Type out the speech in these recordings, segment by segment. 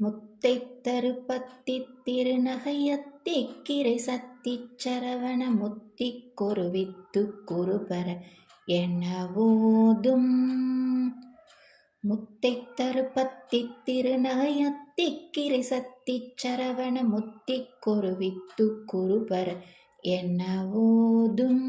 முத்தை தருப்பத்தி திருநகையத்தி கிரை சத்தி சரவண முத்தி குருவித்து குருபர என ஓதும் முத்தை தருப்பத்தி திருநகையத்தி கிரை சத்தி சரவண முத்தி குருவித்து குருபர என ஓதும்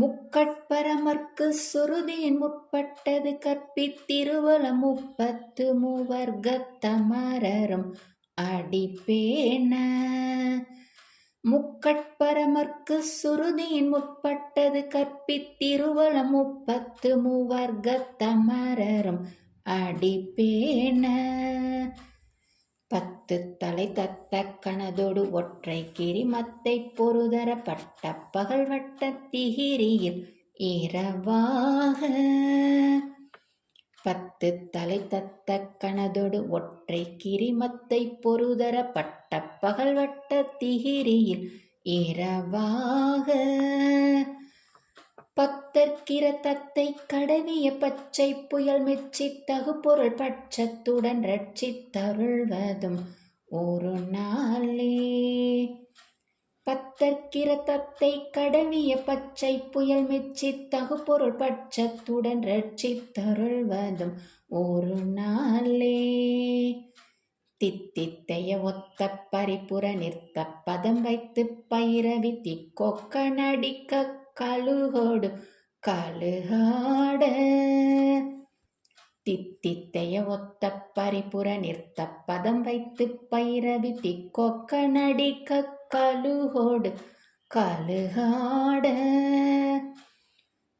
முக்கட்பரமர்க்கு சுருதியின் முற்பட்டது கற்பித்திருவல முப்பத்து மூவர்க்கத்தமரரும் அடிப்பேன. முக்கட்பரமர்க்கு சுருதியின் முற்பட்டது கற்பித்திருவல முப்பத்து மூவர்க்கத்தமரரும் அடிப்பேன. பத்து தலை தத்த கணதொடு ஒற்றை கிரிமத்தை பொருதர பகல் வட்ட திகிரியில் இரவாக. பத்து தலை தத்த கணதொடு ஒற்றை கிரிமத்தை பொருதர பகல் வட்ட திகிரியில் இரவாக. பத்தற்கிற தத்தை கடவிய பச்சை புயல் மெச்சி தகுபொருள் பட்சத்துடன் ரட்சித்தருள்வதும் ஒரு நாளே. பத்தற்கிற தத்தை கடவிய பச்சை புயல் மெச்சி தகுபொருள் பட்சத்துடன் ரட்சித்தருள்வதும் ஒரு நாளே. தித்தித்தைய ஒத்த பரிபுற நிற்க பதம் வைத்து பயிரவி திக்கொக்க நடிக்க கழுகோடு கழுகாட. தித்தித்தைய ஒத்த பரிபுற நிறுத்த பதம் வைத்து பைரவி திக்கொக்க நடிக்க கழுகோடு கழுகாட.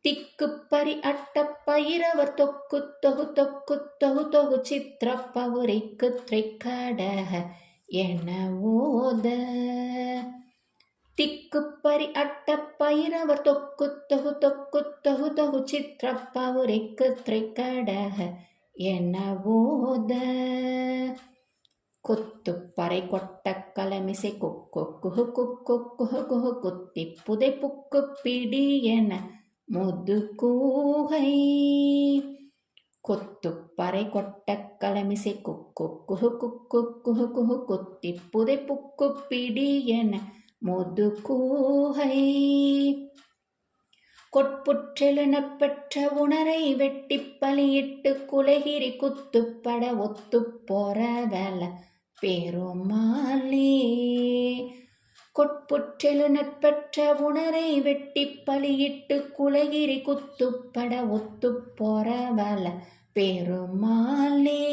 திக்கு பறி அட்ட பயிரவர் தொக்கு தொகு தொக்கு தொகு தொகு சித்திர பவுரிக்கு திரைக்கடக என ஓத. திக்குப்பரி அட்டப்பயிரவர் தொக்கு தொகு தொக்கு தொகு தொகு சித்திரப்பவுரைக்கு திரைக்கடக என ஓத. கொத்துப்பறை கொட்ட கலமிசை குக்கு குஹு குக்கு குஹு குஹு குத்தி புதை புக்கு பிடி என முது கூகை. கொத்துப்பறை கொட்ட கலமிசை குக்கு குஹு குக்கு குஹு குஹு குத்தி புதை புக்கு பிடி என முதுகூகை. கூகை உணரை வெட்டி பலியிட்டு குலகிரி குத்துப்பட ஒத்து போறவல பெருமாளே. கொட்புற்றெழுநற்பெற்ற உணரை வெட்டி பலியிட்டு குலகிரி குத்துப்பட ஒத்து போறவல பெருமாளே.